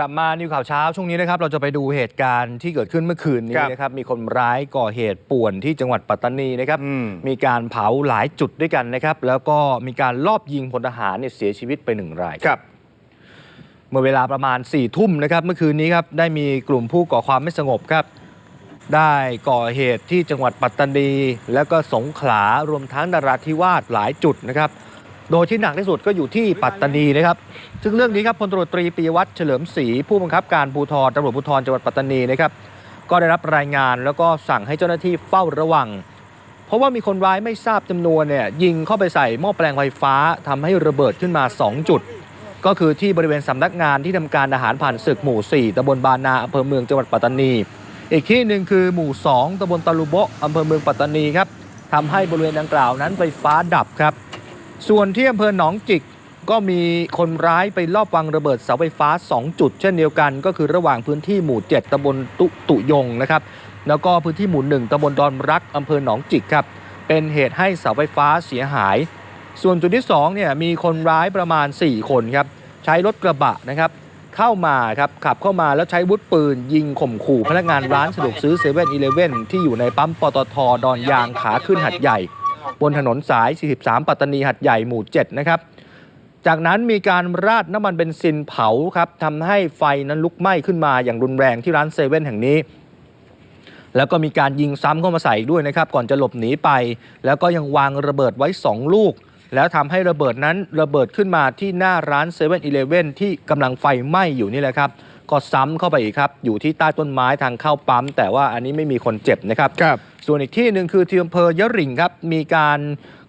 กลับมานิวข่าวเช้าช่วงนี้นะครับ เราจะไปดูเหตุการณ์ที่เกิดขึ้นเมื่อคืนนี้ครับนะครับ มีคนร้ายก่อเหตุป่วนที่จังหวัดปัตตานีนะครับอืมมีการเผาหลายจุดด้วยกันนะครับ แล้วก็มีการลอบยิงพลทหารเนี่ยเสียชีวิตไปหนึ่งรายครับ เมื่อเวลาประมาณ4ี่ทุ่มนะครับ เมื่อคืนนี้ครับได้มีกลุ่มผู้ก่อความไม่สงบครับ ได้ก่อเหตุที่จังหวัดปัตตานี แล้วก็สงขลารวมทั้งนราธิวาสหลายจุดนะครับ โดยที่หนักที่สุดก็อยู่ที่ปัตตานีนะครับ ซึ่งเรื่องนี้ครับพลตรวจตรีปีวัฒน์เฉลิมศรีผู้บังคับการภูธรตำรวจภูธรจังหวัดปัตตานีนะครับ ก็ได้รับรายงานแล้วก็สั่งให้เจ้าหน้าที่เฝ้าระวัง เพราะว่ามีคนร้ายไม่ทราบจำนวนเนี่ยยิงเข้าไปใส่หม้อแปลงไฟฟ้าทำให้ระเบิดขึ้นมา 2 จุด ก็คือที่บริเวณสำนักงานที่ทำการอาหารผ่านศึกหมู่ 4ตำบลบานาอำเภอเมืองจังหวัดปัตตานี อีกที่หนึ่งคือหมู่ 2ตำบลตะลุโบะอำเภอเมืองปัตตานีครับทำให้บริเวณดังกล่าวนั้นไฟฟ้าดับครับ ส่วนที่อำเภอหนองจิกก็มีคนร้ายไปลอบวางระเบิดเสาไฟฟ้า 2 จุด เช่นเดียวกันก็คือระหว่างพื้นที่หมู่ 7ตำบลตุตุยงนะครับแล้วก็พื้นที่หมู่ 1ตำบลดอนรักอำเภอหนองจิกครับเป็นเหตุให้เสาไฟฟ้าเสียหาย ส่วนจุดที่2เนี่ยมีคนร้ายประมาณ 4 คนครับใช้รถกระบะนะครับเข้ามาครับขับเข้ามาแล้วใช้วุธปืน ยิงข่มขู่พนักงานร้านสะดวกซื้อเซเว่นอีเลฟเว่นที่อยู่ในปั๊มปตทดอนยางขาขึ้นหัดใหญ่ บนถนนสาย 43 ปัตตานีหัดใหญ่หมู่ 7 นะครับ จากนั้นมีการราดน้ำมันเบนซินเผาครับทำให้ไฟนั้นลุกไหม้ขึ้นมาอย่างรุนแรงที่ร้านเซเว่นแห่งนี้ แล้วก็มีการยิงซ้ำเข้ามาใส่ด้วยนะครับ ก่อนจะหลบหนีไป แล้วก็ยังวางระเบิดไว้ 2 ลูก แล้วทำให้ระเบิดนั้นระเบิดขึ้นมาที่หน้าร้านเซเว่นอีเลฟเว่นที่กำลังไฟไหม้อยู่นี่แหละครับก็ซ้ำเข้าไปอีกครับ อยู่ที่ใต้ต้นไม้ทางเข้าปั๊ม แต่ว่าอันนี้ไม่มีคนเจ็บนะครับครับ ส่วนอีกที่หนึ่งคือที่อำเภอยะริ่งครับมีการ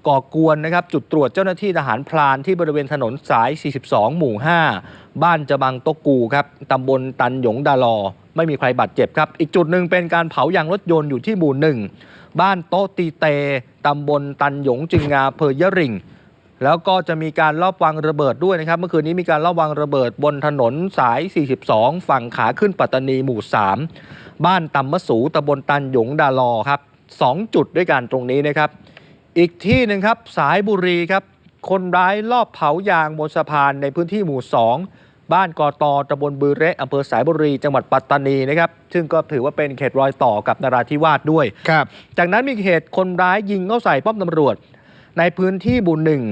ก่อกวนนะครับจุดตรวจเจ้าหน้าที่ทหารพลานที่บริเวณถนนสาย 42 หมู่ 5 บ้านจะบังตะกูครับตำบลตันหยงดาลอ ไม่มีใครบาดเจ็บครับ อีกจุดหนึ่งเป็นการเผายางรถยนต์อยู่ที่หมู่หนึ่งบ้านโตตีเตตำบลตันหยงจิงงาอำเภอยะริ่ง แล้วก็จะมีการลอบวางระเบิดด้วยนะครับ เมื่อคืนนี้มีการลอบวางระเบิดบนถนนสาย 42 ฝั่งขาขึ้นปัตตานีหมู่ 3 บ้านตำมะสูตำบลตันหยงดาลอครับ2จุดด้วยกันตรงนี้นะครับ อีกที่หนึ่งครับสายบุรีครับ คนร้ายลอบเผายางบนสะพานในพื้นที่หมู่ 2 บ้านกอตอตำบลบือเระอำเภอสายบุรี จังหวัดปัตตานีนะครับ ซึ่งก็ถือว่าเป็นเขตรอยต่อกับนราธิวาสด้วยครับ จากนั้นมีเหตุคนร้ายยิงเข้าใส่ป้อมตำรวจ ในพื้นที่บุญหนึ่ง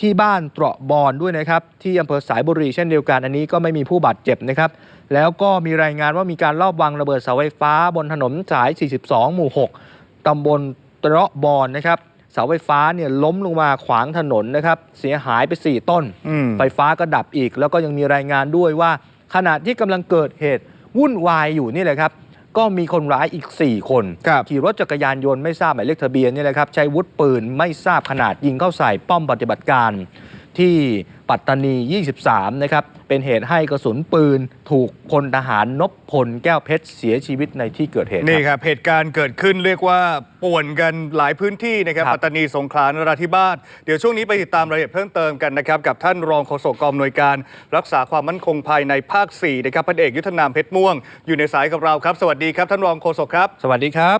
ที่บ้านเตราะบอนด้วยนะครับ ที่อำเภอสายบุรีเช่นเดียวกันอันนี้ก็ไม่มีผู้บาดเจ็บนะครับ แล้วก็มีรายงานว่ามีการลอบวางระเบิดเสาไฟฟ้า บนถนนสาย 42 หมู่ 6 ตำบลเตราะบอนนะครับเสาไฟฟ้าเนี่ยล้มลงมาขวางถนนนะครับ เสียหายไป 4 ต้นอืมไฟฟ้าก็ดับอีก แล้วก็ยังมีรายงานด้วยว่า ขณะที่กำลังเกิดเหตุวุ่นวายอยู่นี่แหละครับ ก็มีคนร้ายอีก 4 คน ครับ ขี่รถจักรยานยนต์ไม่ทราบหมายเลขทะเบียนนี่แหละครับใช้วุธปืนไม่ทราบขนาดยิงเข้าใส่ป้อมปฏิบัติการ ที่ปัตตานี 23 นะครับ เป็นเหตุให้กระสุนปืนถูกพลทหารนพพลแก้วเพชรเสียชีวิตในที่เกิดเหตุนี่ครับครับเหตุการณ์เกิดขึ้นเรียกว่าป่วนกันหลายพื้นที่นะครับครับ ปัตตานีสงขลานราธิวาสเดี๋ยวช่วงนี้ไปติดตามรายละเอียดเพิ่มเติมกันนะครับ กับท่านรองโฆษกกองอำนวยการ รักษาความมั่นคงภายในภาค 4 นะครับพันเอกยุทธนามเพชรม่วง อยู่ในสายกับเราครับ สวัสดีครับท่านรองโฆษกครับ สวัสดีครับ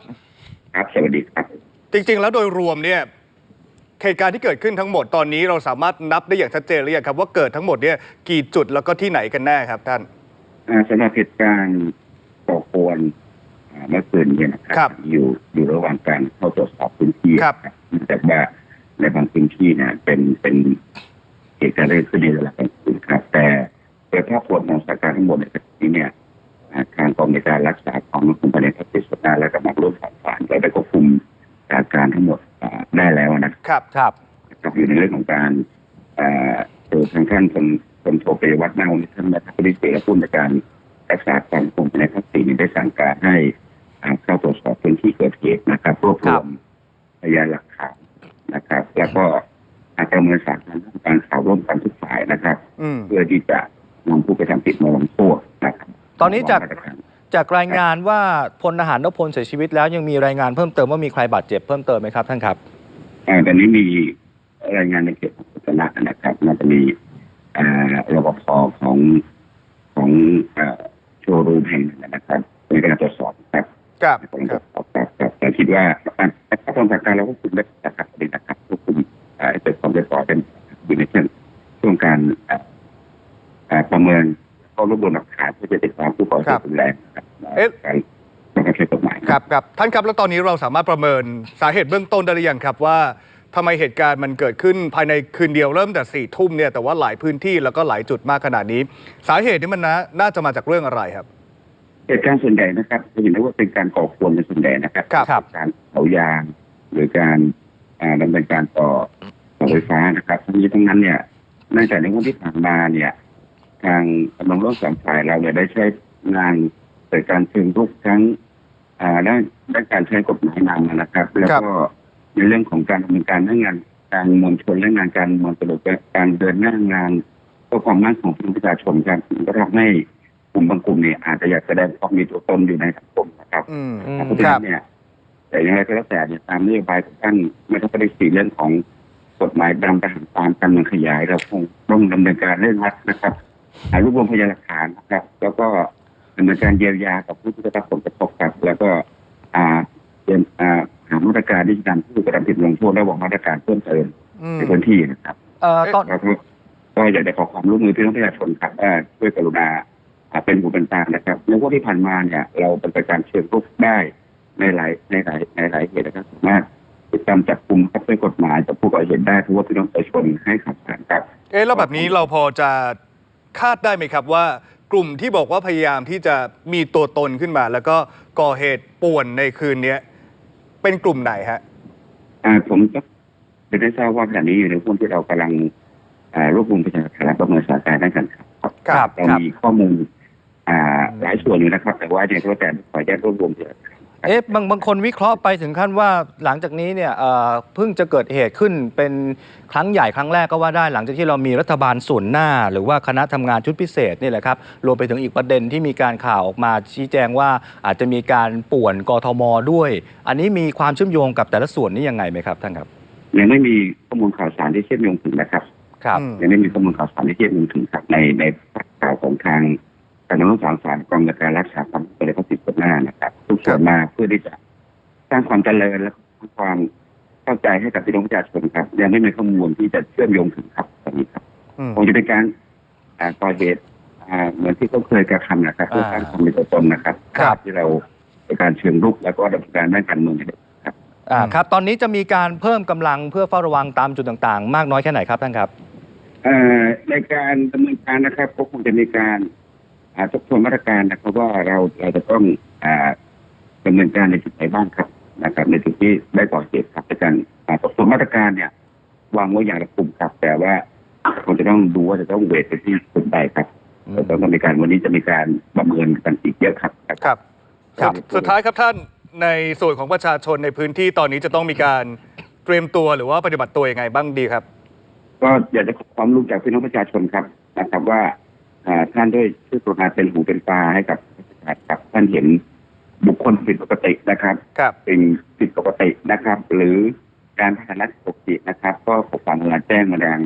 ครับ สวัสดีครับ จริง ๆ แล้วโดยรวมเนี่ย เหตุการณ์ที่เกิดขึ้นทั้งหมดตอนนี้เราสามารถนับได้อย่างชัดเจนหรือยังครับ ว่าเกิดทั้งหมดเนี่ยกี่จุดแล้วก็ที่ไหนกันแน่ครับท่านอ่าสำหรับเหตุการณ์ก่อกวนอ่าเมื่อคืนเนี่ยนะคครัรับอยู่อยู่ระหว่างการเข้าตรวจสอบพื้นที่ครับ เนื่องจากว่าในบางพื้นที่เนี่ยเป็นเป็นเหตุการณ์เกิดขึ้นในเวลากลางคืนครับ แต่โดยภาพรวมของสถานการณ์ทั้งหมดในขณะนี้เนี่ยอ่าทางกองในการรักษาของกรมภายในทัพเทศบาลและกำลังร่วมฝ่าย ครับครับครับนะครับอยู่ในเรื่องของการเอ่อโดยทางท่านพลพลโทเปรวัฒน์นาวนิท่านนะครับผู้ดิเสและผู้ในวยการรักษาความคงในทักษิณได้สั่งการให้อ่าเข้าตรวจสอบพื้นที่เกิดเหตุนะครับรวบรวมพยานหลักฐานนะครับ แล้วก็อาประเมินสถานการณ์ทางการข่าวร่วมกันทุกฝ่ายนะครับอืมเพื่อที่จะนำผู้กระทำผิดมาลงโทษนะครับตอนนี้จากมตรฐนจากรายงานว่าพลทหารนพพลเสียชีวิตแล้วยังมีรายงานเพิ่มเติมว่ามีใครบาดเจ็บเพิ่มเติมไหมครับท่านครับ อ่าตอนนี้มีรายงานในเขตของพัฒนะนะครับน่าจะมีอ่ารปภของของอ่าโชว์รูมแห่งหนึ่งนะครับในการตรวจสอบนะครับครับผมคตรรัวบจสอบครับครับแต่คิดว่าถ้าคนสั่งการเราก็คุมได้นะครับประเด็นนะครับควบคุมอ่าเกิดความเรียบร้อยเป็นอยู่ในช่วงช่วงการอ่าอ่าประเมินก็รวบรวมหลักฐานเพื่อจะติดตามผู้ก่อเหครัตุบรุนแรงนะครับเอ๊ะการ บังคับใช้กฎหมายครับครับท่านครับแล้วตอนนี้เราสามารถประเมินสาเหตุเบื้องต้นได้หรือยังครับว่าทำไมเหตุการณ์มันเกิดขึ้นภายในคืนเดียวเริ่มแต่สี่ทุ่มเนี่ยแต่ว่าหลายพื้นที่แล้วก็หลายจุดมากขนาดนี้ สาเหตุนี่มันนะน่าจะมาจากเรื่องอะไรครับ เหตุการณ์ส่วนใหญ่นะครับจะเห็นได้ว่าเป็นการก่อควรเป็นส่วนใหญ่นะครับครับครับการเผายางหรือการอ่าดำเนินการต่อต่อไฟฟ้านะครับทั้งนี้ทั้งนั้นเนี่ยเนื่องจากในวันที่ผ่านมาเนี่ย ทางกำลังร่วมสามฝ่ายเราเนี่ยได้ใช้งานเกิดการเชิงรุกทั้งอ่า ด้านด้านการใช้กฎหมายนำนะครับ แล้วก็ในเรื่องของการดำเนินการเรื่องงานการมวลชนและงานการมวลตลกการเดินหน้างานเพื่อความมั่นคงของประชาชนครับก็ทำให้กลุ่มบางกลุ่มเนี่ยอาจจะอยากแสดงความมีตัวตนอยู่ในสังคมนะครับอืมอืมเพราะฉะนั้นเนี่ยแต่อย่างไรก็แล้วแต่เนี่ยตามนโยบายของท่านไม่ต้องไปได้สีเรื่องของกฎหมายดำประหารตามการเมืองขยายเราคงต้องดำเนินการเร่งรัดนะครับหารวบรวมพยานหลักฐานนะครับ แล้วก็ ดำเนินการเยียวยากับผู้ที่ได้รับผลกระทบครับ แล้วก็อ่าเป็นอ่าหามาตรการที่จะนำผู้กระทำผิดลงโทษและวางมาตรการเพิ่มเติมอืมในพื้นที่นะครับเอ่อตอน แล้วก็ก็อยากจะขอความร่วมมือพี่น้องประชาชนครับว่าช่วยกรุณาอ่าเป็นหูเป็นตานะครับในวันที่ผ่านมาเนี่ย เราปฏิบัติการเชิงรุกได้ในหลายในหลายในหลายเหตุนะครับสามารถติดตามจับกลุ่มครับด้วยกฎหมายจับผู้ก่อเหตุได้ทุกว่าพี่น้องประชาชนให้ขับสารครับ เอ๊ะแล้วแบบนี้เราพอจะคาดได้ไหมครับว่า กลุ่มที่บอกว่าพยายามที่จะมีตัวตนขึ้นมา แล้วก็ก่อเหตุป่วนในคืนเนี้ยเป็นกลุ่มไหนฮะอ่าผมก็ได้ทราบว่าขณะนี้อยู่ในช่วงที่เรากำลังอ่ารวบรวมพยานหลักฐานและประเมินสถานการณ์ด้านการข่าวครับครับเราครับมีข้อมูลอ่าหลายส่วนอยู่นะครับ แต่ว่าอย่างที่ว่าแต่ขออนุญาตรวบรวมพยานหลักฐาน เอ๊ะบางบางคนวิเคราะห์ไปถึงขั้นว่าหลังจากนี้เนี่ยเอ่อเพิ่งจะเกิดเหตุขึ้นเป็นครั้งใหญ่ครั้งแรกก็ว่าได้หลังจากที่เรามีรัฐบาลส่วนหน้า หรือว่าคณะทำงานชุดพิเศษนี่แหละครับรวมไปถึงอีกประเด็นที่มีการข่าวออกมาชี้แจงว่าอาจจะมีการป่วนกทมด้วย อันนี้มีความเชื่อมโยงกับแต่ละส่วนนี่ยังไงไหมครับท่านครับยังไม่มีข้อมูลข่าวสารที่เชื่อมโยงถึงนะครับครับอืมยังไม่มีข้อมูลข่าวสารที่เชื่อมโยงถึงครับในในข่าวของทาง การดำเนินสารสารกองการรักษาความปลอดภัยและก็สิทธิส่วนหน้านะครับทุกส่วนมาเพื่อที่จะสร้างความเจริญและความเข้าใจให้กับพี่น้องประชาชนครับ ยังไม่มีข้อมูลที่จะเชื่อมโยงถึงครับตอนนี้ครับอืมคงจะเป็นการอ่าก่อเหตุอ่าเหมือนที่เขาเคยกระทำนะครับเพื่อสร้างความมีตัวตนนะครับครับที่เราในการเชิงรุกแล้วก็ดำเนินการด้านการเมืองเนี่ยครับอ่าอืมครับ ตอนนี้จะมีการเพิ่มกำลังเพื่อเฝ้าระวังตามจุดต่างๆ มากน้อยแค่ไหนครับท่านครับเอ่อในการดำเนินการนะครับก็คงจะมีการอ่า ทบทวนมาตรการนะครับว่าเราเราจะต้องอ่าดำเนินการในจุดไหนบ้างครับนะครับ ในจุดที่ได้ก่อเหตุครับในการอ่าทบทวนมาตรการเนี่ย วางไว้อย่างละกลุ่มครับ แต่ว่าคงจะต้องดูว่าจะต้องเวทไปที่กลุ่มใดครับอืมเราต้องมีการวันนี้จะมีการประเมินกันอีกเยอะครับครับครับสุดสุดท้ายครับท่านในส่วนของประชาชนในพื้นที่ตอนนี้จะต้องมีการเตรียมตัวหรือว่าปฏิบัติตัวยังไงบ้างดีครับ ก็อยากจะขอความรู้จากพี่น้องประชาชนครับนะครับว่าอ่า ท่านด้วยช่วยกรุณาเป็นหูเป็นตาให้กับประชาชนครับท่านเห็นบุคคลผิดปกตินะครับครับสิ่งผิดปกตินะครับ หรือการพัฒนาปกตินะครับ ก็ขอความกรุณาแจ้งมาแรง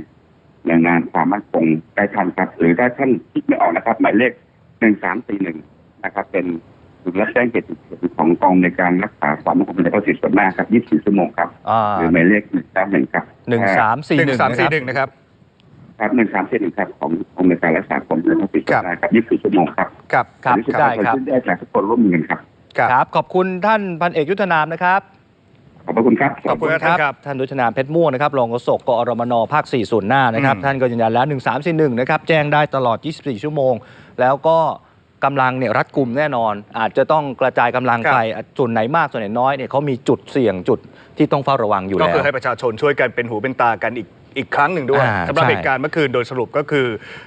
แรงงานความมั่นคงได้ทันครับ หรือถ้าท่านคิดไม่ออกนะครับ หมายเลขหนึ่งสามสี่หนึ่งนะครับ เป็นศูนย์รับแจ้งเหตุฉุกเฉินของกองในการรักษาความมั่นคงในประสิทธิส่วนหน้าครับ 24 ชั่วโมงครับอ่าหรือหมายเลขหนึ่งสามหนึ่งครับหนึ่งสามสี่หหนึ่นึ่งงสามนะคสี่รับหนึ่งนะครับ ครับหนึ่งสามสี่หนึ่งครับของกองในการรักษาความมั่นคงในประสิทธิส่วนหน้าครับ24ชั่วโมงครับครับครับอันนี้ได้ครับขอได้จากทุกคนร่วมมือกันครับครับครับ ขอบคุณท่านพันเอกยุทธนามนะครับขอบพระคุณครับ ขอบคุณท่านครับ ท่านยุทธนามเพชรม่วงนะครับ รองโฆษกกอรมนภาค4ส่วนหน้านะครับอืมท่านก็ยืนยันแล้ว 1341 นะครับ แจ้งได้ตลอด 24 ชั่วโมง แล้วก็กำลังเนี่ยรัดกลุ่มแน่นอน อาจจะต้องกระจายกำลังไปส่วนไหนมากส่วนไหนน้อยเนี่ยเขามีจุดเสี่ยงจุดที่ต้องเฝ้าระวังอยู่ก็แล้วคือให้ประชาชนช่วยกันเป็นหูเป็นตากันอีก อีกครั้งหนึ่งด้วยอ่าสำหรับใช่ เหตุการณ์เมื่อคืนโดยสรุปก็คือ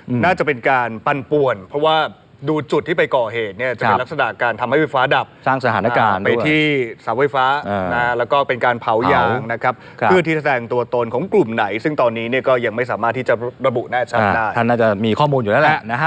อมน่าจะเป็นการปั่นป่วน เพราะว่าดูจุดที่ไปก่อเหตุเนี่ยจะเป็ครันบลักษณะการทำให้ไฟฟ้าดับ สร้างสถานการณ์อ่ไปด้วย ที่เสาไฟฟ้าอ่านนะแล้วก็เป็นการเผายางเผานนะครับครับ เพื่อที่จะแสดงตัวตนของกลุ่มไหน ซึ่งตอนนี้เนี่ยก็ยังไม่สามารถที่จะระบุแน่ชัดอ่าได้ ท่านน่าจะมีข้อมูลอยู่แล้วแหละนะฮะ